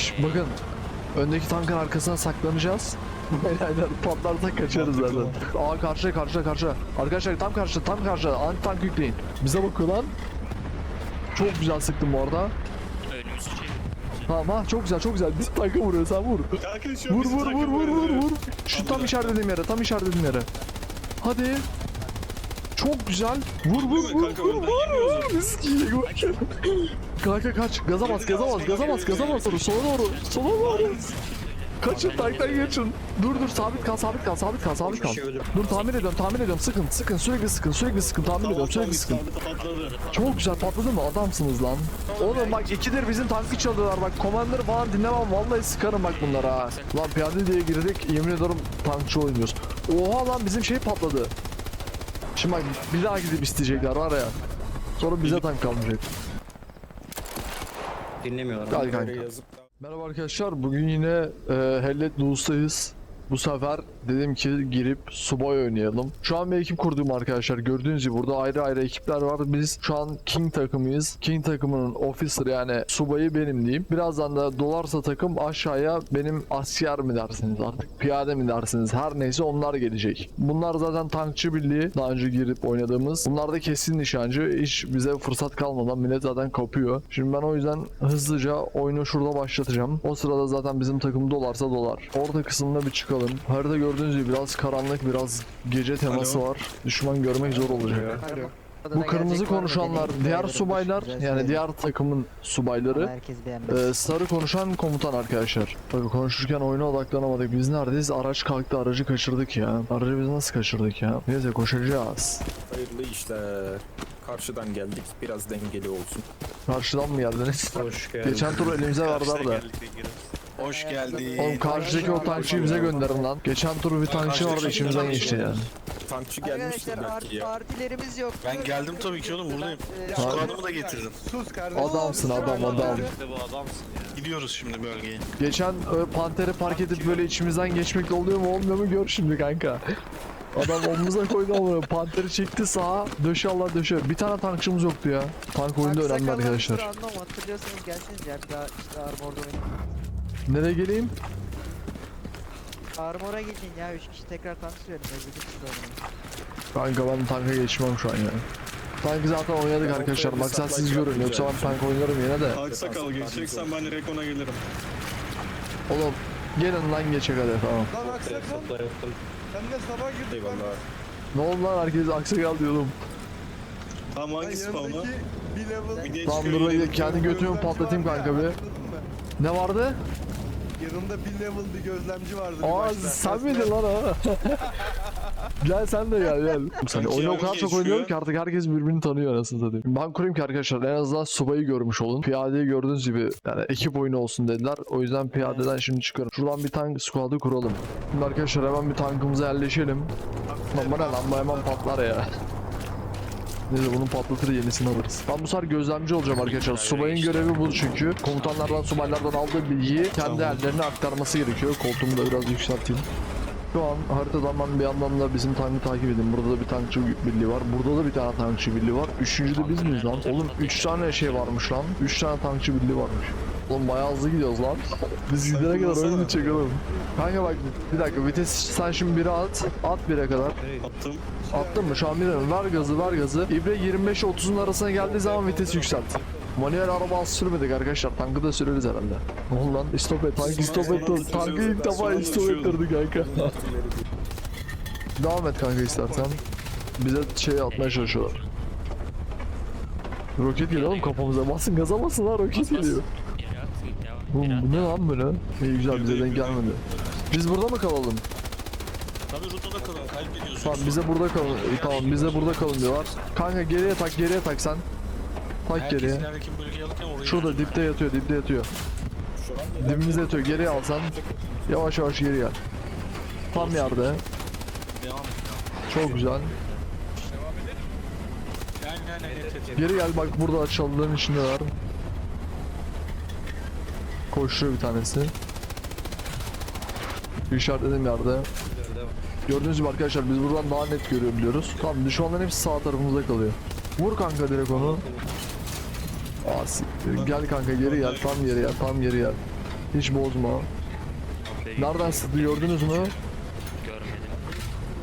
Şş, bakın. Öndeki tankın arkasına saklanacağız. Aynen patlarsak kaçarız zaten. Aa karşıya karşıya karşıya. Arkadaşlar tam karşıda tam karşıda. Anti tank yükleyin. Bize bakıyor lan. Çok güzel sıktım bu arada. Önümüzü. Tamam ha çok güzel çok güzel. Biz tanka vuruyor sen vur. Vur vur vur vur vur vur. Şu tam işaretlediğim yere tam işaretlediğim yere. Hadi. Çok güzel. Vur vur vur vur vur. bak. Kanka kaç. Gaza bas gaza bas gaza bas gaza bas. Sola doğru. Sola doğru. Kaçın tanktan geçin. Dur dur sabit kal sabit kal sabit kal sabit kal. Dur tahmin ediyorum tahmin ediyorum sıkın sıkın sürekli sıkın sürekli sıkın Tamam ediyorum sürekli sıkın. Çok güzel patladı mı adamsınız lan. Oğlum bak ikidir bizim tankı çalıyorlar bak komandır falan dinlemem vallahi sıkarım bak bunlara ha. Lan piyade diye girdik yemin ediyorum tankçı oynuyoruz. Oha lan bizim şey patladı. Şimdi bak bir daha gidip isteyecekler var ya. Sonra bize tank kalmayacak. Dinlemiyorlar. Gel kanka. Merhaba arkadaşlar bugün yine e, Hellet Luz'tayız. Bu sefer dedim ki girip subay oynayalım. Şu an bir ekip kurdum arkadaşlar. Gördüğünüz gibi burada ayrı ayrı ekipler var. Biz şu an King takımıyız. King takımının officer yani subayı benim diyeyim. Birazdan da dolarsa takım aşağıya benim asker mi dersiniz artık piyade mi dersiniz her neyse onlar gelecek. Bunlar zaten tankçı birliği daha önce girip oynadığımız. Bunlar da kesin nişancı. Hiç bize fırsat kalmadan millet zaten kapıyor. Şimdi ben o yüzden hızlıca oyunu şurada başlatacağım. O sırada zaten bizim takım dolarsa dolar. Orta kısımda bir çıkalım. Harita gördüğünüz gibi biraz karanlık biraz gece teması var. Düşman görmek zor olacak. Bu kırmızı konuşanlar diğer subaylar yani diğer takımın subayları. Ee, sarı konuşan komutan arkadaşlar. Bakın konuşurken oyuna odaklanamadık. Biz neredeyiz? Araç kalktı aracı kaçırdık ya. Aracı biz nasıl kaçırdık ya? Neyse koşacağız. Hayırlı işler. Karşıdan geldik. Biraz dengeli olsun. Karşıdan mı geldiniz? Hoş geldin. Geçen tur elimize verdiler da. Hoş geldin. Oğlum karşıdaki o tankçıyı bize gönderin lan. Geçen tur bir tankçı vardı içimizden geçti yani. Tankçı gelmiştir Arkadaşlar belki ya. partilerimiz yok. Ben geldim tabii ki oğlum buradayım. Ee, Squad'ımı da getirdim. Adamsın adam adam. Gidiyoruz şimdi bölgeye. Geçen e, Panter'i park edip böyle içimizden geçmekle oluyor mu olmuyor mu gör şimdi kanka. Adam omuza koydu ama Panter'i çekti sağa döşe Allah döşe. Bir tane tankçımız yoktu ya. Tank oyunda önemli arkadaşlar. Anlam hatırlıyorsanız gelseniz ya bir daha işte Armor'da oynayın. Nereye geleyim? Armor'a gidin ya 3 kişi tekrar tank sürelim. Özledik sizi oynamayı. Kanka ben tanka geçmem şu an ya. Tankı zaten oynadık arkadaşlar. Maksat siz görün. Yoksa ben tank oynarım yine de. Aksakalı geçeceksen ben direkt ona gelirim. Oğlum gelin lan geçek hadi tamam. Lan aksakal sen de sabah girdik Eyvallah. Ne oldu lan herkes aksakal diyordum. Tamam lan hangi spawn'a? bir level Tamam dur bekle kendi götümü patlatayım kanka bir. Ne vardı? Yanında bir level bir gözlemci vardı bir Aa başta. sen miydin lan o? gel sen de gel gel. Hani oyunu o kadar çok oynuyorum ki artık herkes birbirini tanıyor anasını satayım. Ben kurayım ki arkadaşlar en azından subayı görmüş olun. Piyadeyi gördüğünüz gibi yani ekip oyunu olsun dediler. O yüzden piyadeden şimdi çıkıyorum. Şuradan bir tank squad'ı kuralım. Şimdi arkadaşlar hemen bir tankımıza yerleşelim. Lan bana lan bu hemen patlar ya. Neyse bunu patlatır yenisini alırız. Ben bu sefer gözlemci olacağım arkadaşlar. Subayın görevi bu çünkü. Komutanlardan, subaylardan aldığı bilgiyi kendi ellerine aktarması gerekiyor. Koltuğumu da biraz yükselteyim. Şu an haritadan ben bir yandan da bizim tankı takip edeyim. Burada da bir tankçı birliği var. Burada da bir tane tankçı birliği var. Üçüncü de biz miyiz lan? Oğlum üç tane şey varmış lan. Üç tane tankçı birliği varmış. Oğlum bayağı hızlı gidiyoruz lan. Biz gidene kadar kullansana. oyunu çekelim. Kanka bak bir dakika vites sen şimdi biri at. At bire kadar. Attım. Attın mı? Şu an bilmiyorum. Ver gazı, ver gazı. İbre 25-30'un arasına geldiği zaman vites yükselt. Manuel araba az sürmedik arkadaşlar. Tankı da süreriz herhalde. Ne oldu lan? İstop et. Tankı istop et. Tankı ilk defa istop ettirdi kanka. Devam et kanka istersen. Bize şey atmaya çalışıyorlar. Roket geliyor oğlum kafamıza. Basın gaza basın lan roket geliyor. Oğlum bu ne lan böyle? İyi güzel bize denk gelmedi. Biz burada mı kalalım? Tabii rotada kalın kalp ediyorsun. Tamam bize burada kalın. İyi, Tamam bize burada kalın diyorlar. Kanka geriye tak geriye tak sen. Tak geriye. Herkes ilerideki bölgeyi alırken orayı Şurada dipte yatıyor dipte yatıyor. Dibimizde yatıyor geriye alsan. Yavaş yavaş geri gel. Tam yerde. Devam et. Çok güzel. Yani yani evet evet. Geri gel bak burada çalıların içindeler. Koşuyor bir tanesi. İşaretledim yerde. Gördüğünüz gibi arkadaşlar biz buradan daha net görebiliyoruz. Tamam düşmanların hepsi sağ tarafımızda kalıyor. Vur kanka direkt onu. Aa. Gel kanka geri gel tam geri gel tam geri gel. Hiç bozma. Nereden sıktı gördünüz mü? Görmedim.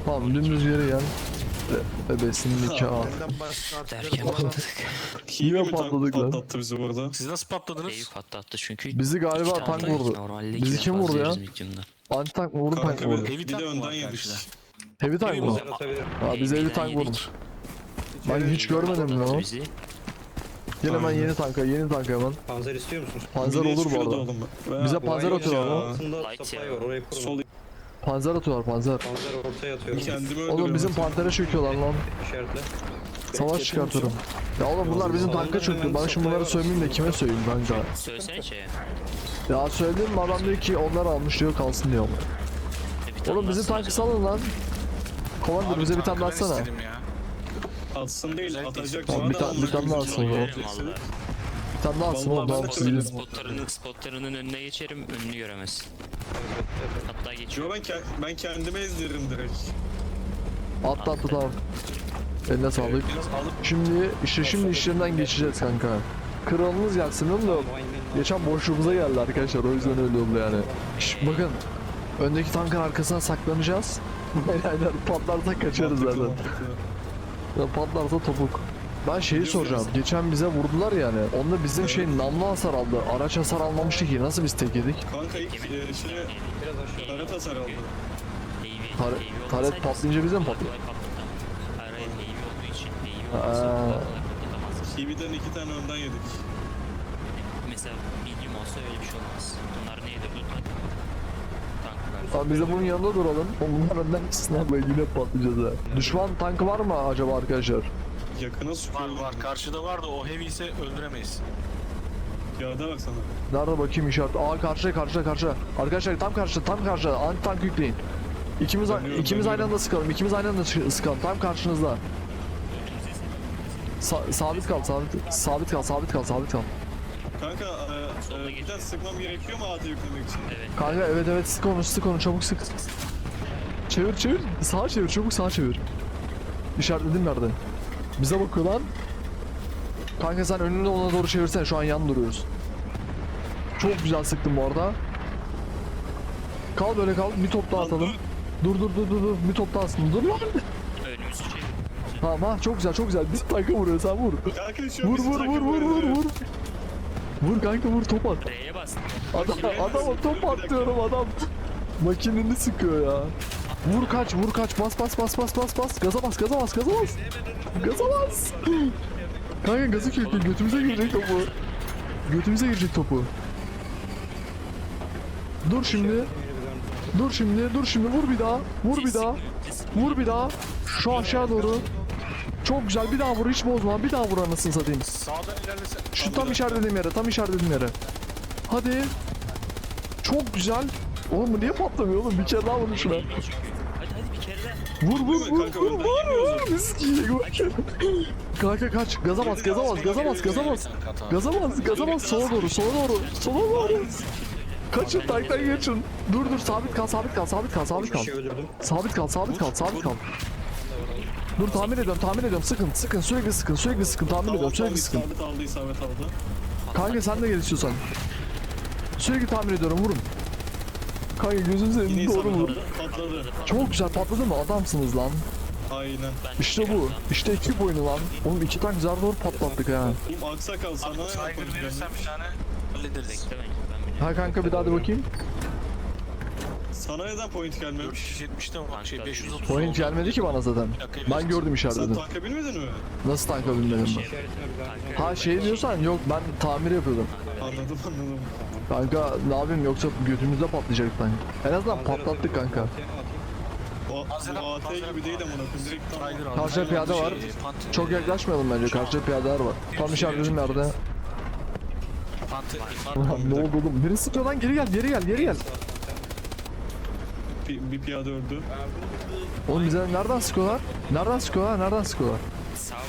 Tamam dümdüz geri gel. Be bebesinin nikahı. Derken patladık. Yine mi patladık lan? patlattı bizi burada. Siz nasıl patladınız? Evi patlattı çünkü. Bizi galiba tank vurdu. Bizi kim vurdu ya? Anti tank mı vurdu tank mı vurdu? Heavy tank önden var yedik. karşıda? Heavy tank mı? Ha biz heavy tank vurduk. Ben hiç görmedim lan. ben Aynen. yeni tanka yeni tanka hemen. Panzer istiyor musunuz? Panzer olur bu arada. Bize panzer ya. ama. Sol Panzer atıyorlar panzer. Panzer ortaya atıyorum. kendimi öldürüyorum. Oğlum bizim pantere çöküyorlar lan. İşaretle. Savaş çıkartırım. Ya oğlum bunlar bizim tanka çöktü. Ben şimdi bunları söyleyeyim de kime söyleyeyim kanka. Söylesene şeye. Ya söyledim mi adam diyor ki onlar almış diyor kalsın diyor. E, Oğlum bizim tankı salın lan. Commander bize bir tane daha atsana. Atsın değil atacak. Tamam, bir tane- bir tane daha atsın. Bir tane daha atsın oğlum. Spotlarının, spotlarının önüne geçerim, önünü göremez. Hatta geçiyor. Yo ben, ke- ben kendime ezdiririm direkt. Atla atla tamam. Eline sağlık. Şimdi işte şimdi işlerinden geçeceğiz kanka. Kralınız gelsin oğlum. Geçen boşluğumuza geldi arkadaşlar o yüzden öyle oldu yani. Şş, bakın. Öndeki tankın arkasına saklanacağız. Beyler patlarsa kaçarız Mantıklı, zaten. mantıklı. Ya patlarsa topuk. Ben şeyi soracağım. Geçen bize vurdular yani. Onda bizim şey namlu hasar aldı. Araç hasar almamıştı ki. Nasıl biz tek yedik? Kanka ilk e, şey Biraz aşağı. taret hasar aldı. Navy taret patlayınca bize mi patlatamaz. TV'den iki tane önden yedik. Mesela medium olsa öyle bir şey olmaz. Bunlar neydi? Var. Abi biz de bunun yanında duralım. Bunlar önden gitsin abla yine patlayacağız ha. Düşman tankı var mı acaba arkadaşlar? Yakına Var sıkıyor. var karşıda var da o heavy ise öldüremeyiz. Kağıda baksana. Nerede bakayım işaret? Aa karşıya karşıya karşıya. Arkadaşlar tam karşıda tam karşıda. Anti tank yükleyin. İkimiz, Dönüyorum, ikimiz aynı dönüyorum. anda sıkalım. İkimiz aynı anda sı- sıkalım. Tam karşınızda. Sa- sabit kal, sabit, sabit kal, sabit kal, sabit kal. Kanka e, e, bir sıkmam gerekiyor mu AT yüklemek için? Evet. Kanka evet evet sık onu, sık onu, çabuk sık. Çevir çevir, sağa çevir, çabuk sağa çevir. İşaretledim nerede? Bize bakıyor lan. Kanka sen önünü ona doğru çevirsene, şu an yan duruyoruz. Çok güzel sıktın bu arada. Kal böyle kal, bir top daha atalım. Dur dur dur dur dur, bir top daha atsın. Dur lan. Önümüzü çevir. Tamam ha çok güzel çok güzel. Biz tanka vuruyor sen vur. Kanka şu an Vur vur vur vur vur vur. Vur kanka vur top at. R'ye bastım. Adam, adama top atıyorum adam. Makineni sıkıyor ya. Vur kaç vur kaç bas bas bas bas bas bas gaza bas gaza bas gaza bas. Gaza bas. Kanka gazı kilitli götümüze girecek topu. Götümüze girecek topu. Dur şimdi. Dur şimdi dur şimdi vur bir daha. Vur bir daha. Vur bir daha. Şu aşağı doğru. Çok güzel bir daha vur hiç bozma bir daha vur anasını satayım. Sağdan ilerlese. Şu tam işaretlediğim yere, tam işaretlediğim yere. Hadi. Çok güzel. Oğlum bu niye patlamıyor oğlum? Bir kere daha vurun şuna. Hadi hadi bir kere daha. Vur vur vur Kanka vur önden vur. yemiyoruz. Miski bak. Kanka kaç. Gaza bas, gaza bas, gaza bas, gaza bas. Gaza bas, gaza bas. Sola doğru, sola doğru. Sola doğru. Kaçın, tanktan geçin. Dur dur, sabit kal, sabit kal, sabit kal, sabit kal. Şey. Sabit kal, sabit kal, sabit kal. Dur tahmin ediyorum, tahmin ediyorum. Sıkın, sıkın, sürekli sıkın, sürekli sıkın. Tahmin ediyorum, sürekli sıkın. isabet aldı isabet aldı. Kanka sen de gel istiyorsan. Sürekli tahmin ediyorum vurun. Kanka gözünüzü doğru vurun. Patladı. Çok güzel patladı mı? Adamsınız lan. Aynen. İşte bu. İşte ekip oyunu lan. Oğlum iki tank zar zor patlattık ha. Oğlum aksakal sana ne Saygın yapalım verirsen bir tane hallederiz. Ha kanka bir daha de bakayım. Sana neden point gelmemiş? 570'te var şey 530. Point gelmedi ki bana zaten. Ben gördüm Sen işaretledim. tanka binmedin mi? Nasıl tanka binmedim ben? İşaretine bir daha. Ha şey diyorsan yok ben tamir yapıyordum. Anladım anladım. Kanka ne yapayım yoksa götümüzde patlayacak tank. En azından patlattık kanka. O, Hazır bu AT hazır gibi değil amına koyayım direkt tam. Tiger aldı. Karşıda Tiger piyade var. şey, Panther- Çok yaklaşmayalım bence. Karşıda piyadeler var. Tam işaretledim nerede? Panther- Ulan ne oldu oğlum? Biri sıkıyor lan geri gel geri gel geri gel. Bir, bir piyade öldü. Oğlum bize nereden sıkıyorlar? Nereden sıkıyorlar? Nereden sıkıyorlar? Sağ bak.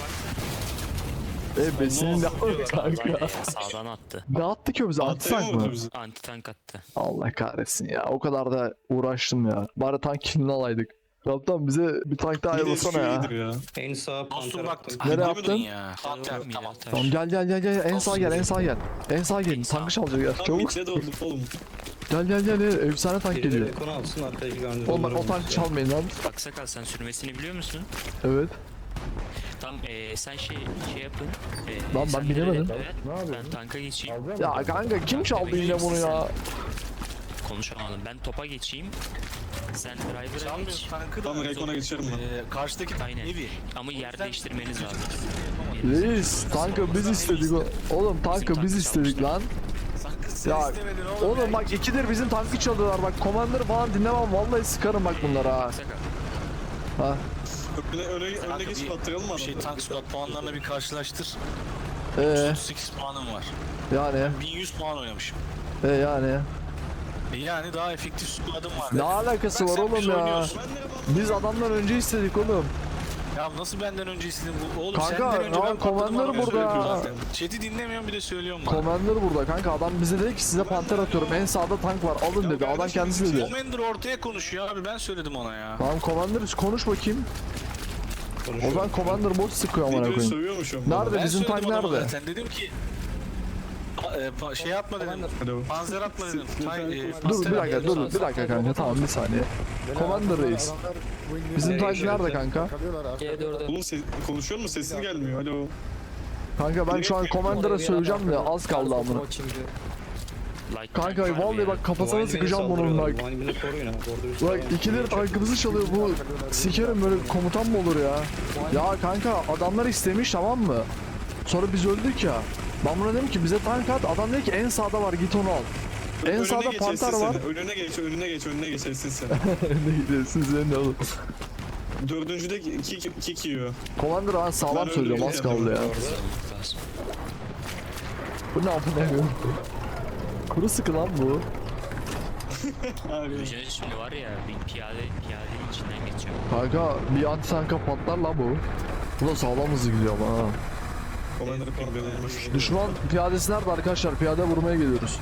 E besinin ne Sağdan, kanka? sağdan attı. Ne attı ki o bize? Anti AT mi tank mı? vurdu bizi? Anti tank attı. Allah kahretsin ya. O kadar da uğraştım ya. Bari tank kilini alaydık. Kaptan bize bir tank daha ayırmasana ya. ya. En sağ Dostum panter bak. attım. Nereye Nereye attın? Ya. Tamam tamam. tamam. Tamam gel gel gel gel en sağ gel en sağ gel. En sağ gel. En sağ. Tankı çalacak gel. Tam Çabuk. içine doğduk oğlum. Gel gel gel gel. Efsane tank Biri de geliyor. rekonu alsın arkadaki garnizonları Oğlum bak o tankı çalmayın lan. Aksakal sen sürmesini biliyor musun? Evet. Tam eee sen şey şey yapın. Eee, Lan ben sen bilemedim. ileri ver, Ben tanka geçeyim. Ya kanka kim çaldı yine bunu ya? Konuşamadım. Ben topa geçeyim. Sen driver'a Çalmıyor geç. tankı da. Tamam, Rekon'a geçerim ben. Ee, karşıdaki Aynen. evi. Ama yer değiştirmeniz lazım. Reis tankı biz istedik o. Oğlum tankı biz istedik lan. Sen Ya, istemedin oğlum. Oğlum bak ikidir bizim tankı çalıyorlar bak. Commander falan dinlemem vallahi sıkarım bak bunlara ha. Ha. Öne, öne, önüne geçip bir- attıralım mı şey tank squad puanlarına bir karşılaştır. Ee 38 puanım var. yani 1100 puan oynamışım. e yani. E yani daha efektif squad'ım var. Ne alakası var oğlum ya? Biz adamdan önce istedik oğlum. Ya nasıl benden önce istedin bu? Oğlum Kanka, senden önce ben patladım burada. zaten. Chat'i dinlemiyorum bir de söylüyorum bana. Commander burada kanka adam bize dedi ki size panter atıyorum en sağda tank var alın dedi adam kardeşim, kendisi dedi. Commander ortaya konuşuyor abi ben söyledim ona ya. Tamam Commander konuş bakayım. O zaman Commander bot sıkıyor amına koyayım. sövüyormuşum. Nerede? Ben bizim söyledim tank adama nerede? Zaten dedim ki pa- e, pa- şey atma dedim. Panzer atma dedim. Tay, e, Dur panzer bir dakika dur bir dakika kanka tamam bir saniye. Commander reis. Bizim tank nerede kanka? Oğlum ses, konuşuyor mu? Sesin gelmiyor. Alo. Kanka ben şu an Commander'a söyleyeceğim de az kaldı amına. Kanka vallahi bak kafasına sıkacağım bunun bak. Bak ikileri tankımızı çalıyor bu sikerim böyle komutan mı olur ya? Ya kanka adamlar istemiş tamam mı? Sonra biz öldük ya. Ben buna dedim ki bize tank at. Adam dedi ki en sağda var git onu al. En Önüne sağda geç, panter var. seni. Önüne geç, önüne geç, önüne geç Esin sen. ne gidiyorsun sen ne oğlum? Dördüncüde kick, kick yiyor. Commander ben sağlam Ben söylüyorum az kaldı ya. Bu ne yapıyor? Kuru sıkı lan bu. Abi. Şimdi var ya bir piyade piyadenin içinden geçiyor. Kanka bir anti tanka patlar la bu. Bu da sağlam hızlı gidiyor ama ha. Commander. Düşman piyadesi nerede arkadaşlar? Piyade vurmaya geliyoruz.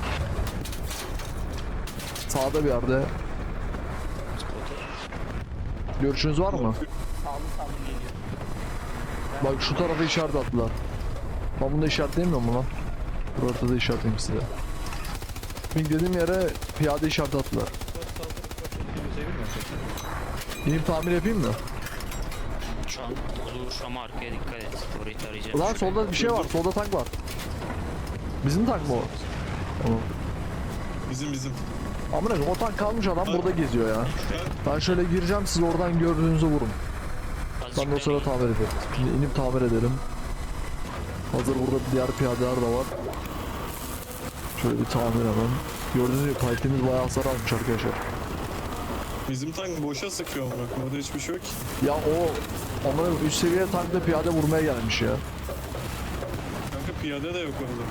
Sağda bir yerde. Görüşünüz var mı? Bak şu tarafa işaret attılar. Ben bunu da işaretleyemiyor mu lan? Dur ortada işaretleyeyim size. Ping dediğim yere piyade işaret attılar. İnip tamir yapayım mı? Şu an olur ama arkaya dikkat et. Orayı tarayacağım. Ulan solda bir şey var. Solda tank var. Bizim tank mı o? Tamam. Bizim bizim. Amına tank kalmış adam burada geziyor ya. Ben şöyle gireceğim siz oradan gördüğünüzü vurun. Ben de o sırada tamir ederim. Şimdi inip tamir edelim. Hazır burada diğer piyadeler de var. Şöyle bir tamir hemen. Gördüğünüz gibi pipemiz bayağı hasar almış arkadaşlar. Bizim tank boşa sıkıyor koyayım. Orada hiçbir şey yok ki. Ya o amına koyayım, üst seviye tankla piyade vurmaya gelmiş ya. Kanka piyade de yok orada.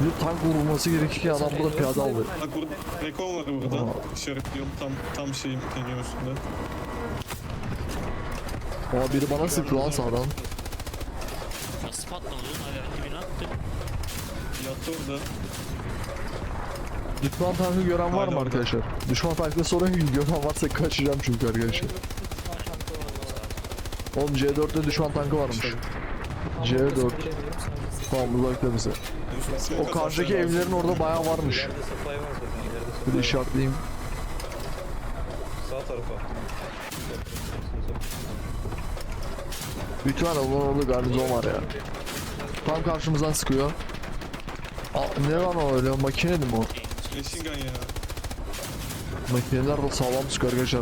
Bir tank vurulması gerekirken adam burada piyade aldı. Bak burada rekon var burada. Aa. İşaretliyorum tam tam şeyim pingin üstünde. Ama biri bana sıktı lan sağdan. Nasıl patlamadı oğlum? Hala rakibini attı. Yattı orada. Düşman tankı gören var mı orada. arkadaşlar? Düşman tankla sorun. Gören varsa kaçacağım çünkü arkadaşlar. Oğlum C4'te düşman tankı varmış. C4. Tamam uzakta bize. O karşıdaki evlerin orada bayağı varmış. Bir de işaretleyeyim. Sağ tarafa. Büyük ihtimalle onların orada garnizon var ya. Tam karşımızdan sıkıyor. Aa, ne lan o öyle makine mi o? Machine gun ya. Makineler de sağlam sıkıyor arkadaşlar.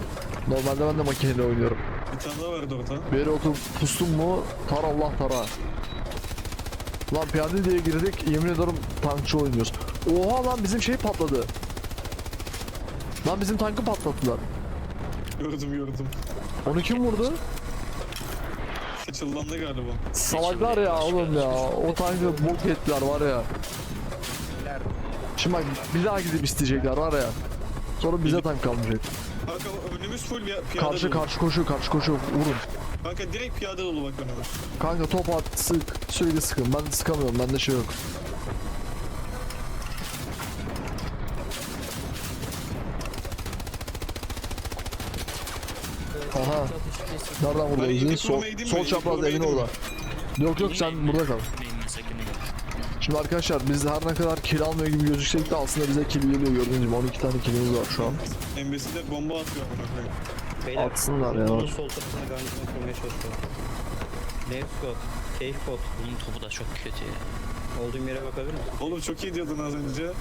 Normalde ben de makineyle oynuyorum. Bir tane daha vardı orada. Bir yere oturup pustum mu tar Allah tara. Lan piyade diye girdik yemin ediyorum tankçı oynuyoruz. Oha lan bizim şey patladı. Lan bizim tankı patlattılar. Gördüm gördüm. Onu kim vurdu? Saçıldandı galiba. Salaklar ya oğlum ya. O tankı bok ettiler var ya. Şimdi bak bir daha gidip isteyecekler var ya. Sonra bize tank kalmayacak. Kanka önümüz full ya, piyade Karşı dolu. karşı koşuyor karşı koşuyor vurun. Kanka direkt piyade dolu bak önümüz. Kanka top at sık sürekli sıkın ben sıkamıyorum bende şey yok. Aha. Nereden vurdu ilk Sol, sol çapraz evin orada. Yok yok sen burada kal. Şimdi arkadaşlar biz her ne kadar kill almıyor gibi gözüksek de aslında bize kill geliyor gördüğünüz gibi 12 tane killimiz var şu an. Embesiler bomba atıyor koyayım. Beyler. Atsınlar ya. Onun sol tarafına garnizon kurmaya çalışıyorum. Cave pod. Bunun topu da çok kötü ya. Olduğum yere bakabilir misin? Oğlum çok iyi diyordun az önce.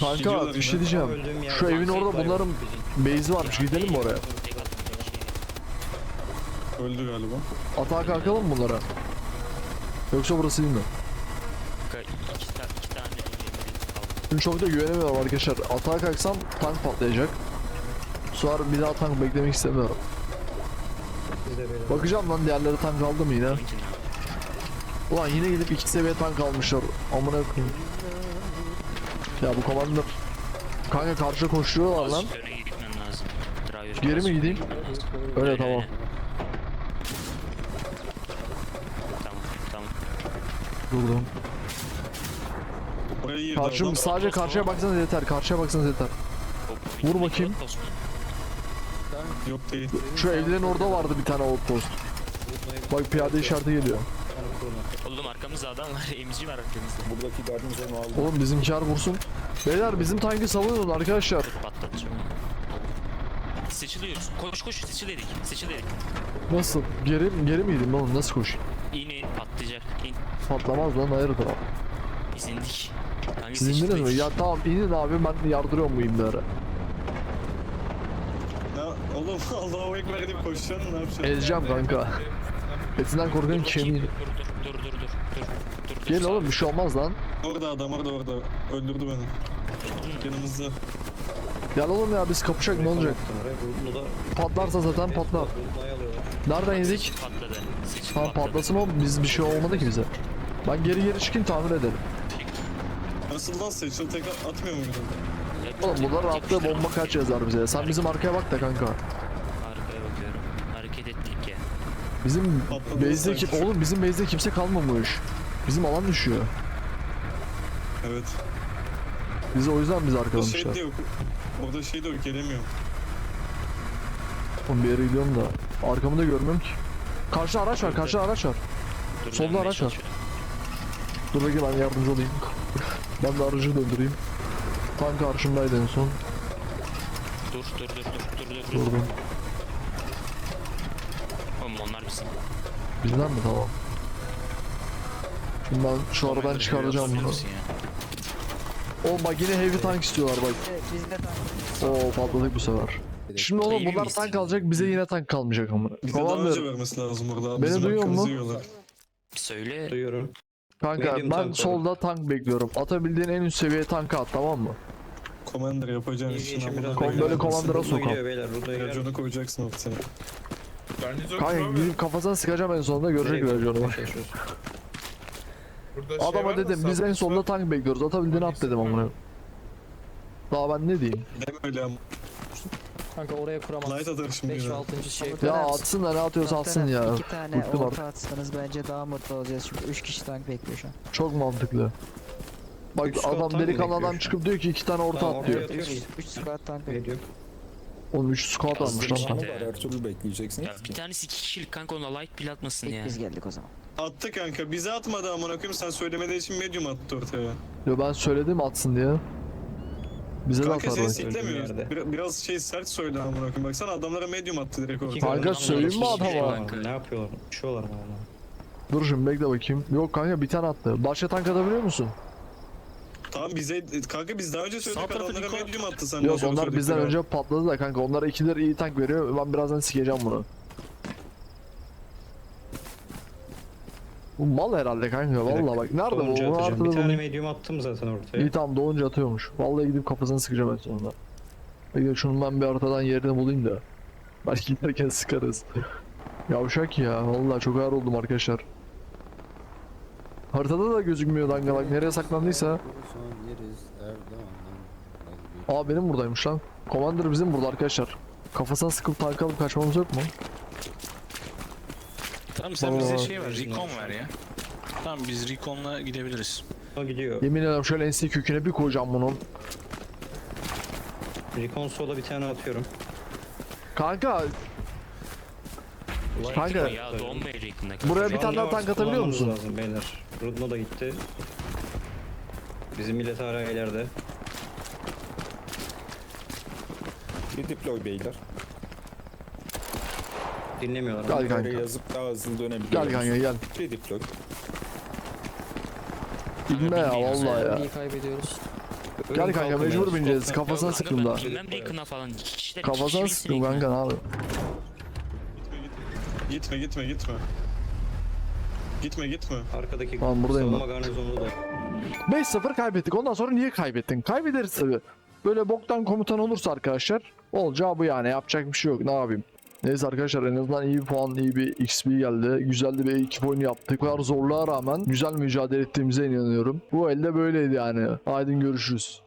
Kanka bir şey diyeceğim. Öldüğüm yer. Şu evin orada bunların base'i varmış gidelim mi oraya? Öldü galiba. Atağa kalkalım mı bunlara? Yoksa burası değil mi? Kanka iki, ta iki tane yemeğimiz kaldı. Şimdi çok da güvenemiyorum arkadaşlar. Atağa kalksam tank patlayacak. Sonra bir daha tank beklemek istemiyorum. Bakacağım lan diğerleri tank aldı mı yine? Ulan yine gidip iki seviye tank almışlar. Amına koyayım. Ya bu komandır. Kanka karşı koşuyorlar lan. Geri mi gideyim? Öyle tamam. Tamam tamam. Durdum. Karşım sadece karşıya baksanız yeter. Karşıya baksanız yeter. Vur bakayım. Yok değil. Şu evlerin orada vardı bir tane outpost. Bak piyade işareti geliyor. Oğlum arkamızda adam var. Emci var arkamızda. Buradaki garnizonu aldım. Oğlum bizimkar vursun. Beyler bizim tankı savunun arkadaşlar. Patlatacağım. Seçiliyoruz. Koş koş seçiledik. Seçiledik. Nasıl? Geri, geri miydim oğlum? Nasıl koş? İn in patlayacak. İn. Patlamaz lan hayırdır abi. Biz indik. Kanka Siz indiniz mi? Ya tamam inin abi ben yardırıyorum bu imlere. Oğlum Allah'a ekber edip koşacaksın ne yapacaksın? Ezeceğim kanka. Etinden korkan kemiği. Dur dur dur dur dur dur. Dur sağ- oğlum bir şey olmaz lan. Orada adam orada orada. Öldürdü beni. Yanımızda. Gel oğlum ya biz kapışak ne olacak? Patlarsa zaten patlar. Nereden? Seçil patladı. Tamam patlasın oğlum biz bir şey olmadı ki bize. Ben geri geri çıkayım tamir edelim. Nasıl lan seçil tekrar atmıyor muydu? Oğlum burada rahatlığı bomba kaç yazar bize. Sen bizim arkaya bak da kanka. Arkaya bakıyorum. Hareket ettik ya. Bizim Patladı base'de sanki. kim? Oğlum bizim base'de kimse kalmamış. Bizim alan düşüyor. Evet. Bizi o yüzden bizi O şey arkalamışlar. de yok. Orada şey de yok gelemiyor. Oğlum bir yere gidiyorum da. Arkamı da görmüyorum ki. Karşı araç var, karşı araç var. Dur, Solda dönmeye araç var. çalışıyorum. Dur bakayım ben yardımcı olayım. ben de aracı döndüreyim. Tank karşımdaydı en son. Dur dur dur dur dur dur. dur. Durdum. Bizim. Bizden mi? Tamam. Şimdi ben şu aradan çıkaracağım bunu. Biliyorsun ya. Oğlum bak yine heavy tank istiyorlar bak. Evet, biz de tank. Oo patladık bu sefer. Şimdi oğlum Heavy bunlar misin? tank alacak bize yine tank kalmayacak ama. Bize daha önce vermesi lazım orada. Beni Bizim duyuyor hakkımızı mu? yiyorlar. Söyle. Duyuyorum. kanka Medium ben tank var. solda tank bekliyorum. Atabildiğin en üst seviye tankı at tamam mı? Commander yapacağın İyi işin amına koyayım. böyle komandora Rudla sokam. gidiyor beyler. Raconu koyacaksın ortaya. Kanka gidip kafasına sıkacağım en sonunda görecek Nereye raconu. gidiyor? Şey, Adama dedim biz en sonunda tank bekliyoruz. Atabildiğini at dedim amına. Daha ben ne diyeyim? Deme öyle ama. Kanka oraya kuramazsın. Light atar şimdi 5 ve yine. 6. şey. Ya Taner, atsın da ne atıyorsa atsın ya. İki tane Bıktım orta atsanız bence daha mutlu olacağız çünkü 3 kişi tank bekliyor şu an. Çok mantıklı. Bak Üç adam tank mı delikanlı bekliyor adam şu çıkıp diyor ki iki tane orta Tamam, at ortaya diyor. atıyoruz. 3 squad tank bekliyor. Geliyor. Oğlum 3 squat almış lan. işte. Her türlü bekleyeceksiniz Ya bir tanesi iki kişilik kanka ona like bile atmasın İlk ya. biz geldik o zaman. Attı kanka. Bize atmadı amına koyayım. Sen söylemediğin için medium attı ortaya. Yo ben söyledim atsın diye. Bize de Kanka atar seni bak. siklemiyor. yerde. Bir- Biraz şey sert söyle amına koyayım. Baksana adamlara medium attı direkt ortaya. Kanka söyleyeyim mi adama? kanka. Ne yapıyorlar? Uçuyorlar mı valla? Dur şimdi bekle bakayım. Yok kanka bir tane attı. Başka tank atabiliyor musun? Tamam bize kanka biz daha önce söyledik tarafı adamlara dikkat. medium attı sen. Yok onlar bizden önce patladı da kanka. Onlar ikileri iyi tank veriyor. Ben birazdan sikeceğim bunu. Bu mal herhalde kanka. Vallahi bak. Nerede bu? Doğunca Bunu atacağım. Bir tane bunu. medium attım zaten ortaya. İyi tamam doğunca atıyormuş. Vallahi gidip kafasını sıkacağım en sonunda. Peki şunu ben bir arkadan yerini bulayım da. Belki giderken sıkarız. Yavşak ya. Vallahi çok ağır oldum arkadaşlar. Haritada da gözükmüyor dangalak. Nereye saklandıysa. Aa benim buradaymış lan. Commander bizim burada arkadaşlar. Kafasına sıkıp tank alıp kaçmamız yok mu? Tamam sen bize şey ver. Recon ver ya. Tamam biz Recon'la gidebiliriz. O gidiyor. Yemin ederim şöyle ense köküne bir koyacağım bunun. Recon sola bir tane atıyorum. Kanka Kanka Ya buraya bir tane an daha tank atabiliyor musun? Lazım beyler. Rudno da gitti. Bizim millet hala ileride. Bir deploy beyler. Dinlemiyorlar. Gel kanka. yazıp daha hızlı Gel dönebiliyoruz. kanka gel. Bir deploy. İnme ya bilmiyorum. vallahi ya. İyi kaybediyoruz. Gel kanka mecbur bineceğiz. Kafasına sıkın da. ben bilmem Recon'a falan. Kafasına sıkın kanka ne yapayım. Gitme gitme gitme. Gitme gitme. Arkadaki Tamam, buradayım savunma garnizonu da 5-0 kaybettik. Ondan sonra niye kaybettin? Kaybederiz tabi. Böyle boktan komutan olursa arkadaşlar olacağı bu yani. Yapacak bir şey yok. Ne yapayım? Neyse arkadaşlar en azından iyi bir puan, iyi bir XP geldi. Güzel de bir ekip oyunu yaptık. Bu kadar zorluğa rağmen güzel mücadele ettiğimize inanıyorum. Bu elde böyleydi yani. Haydi görüşürüz.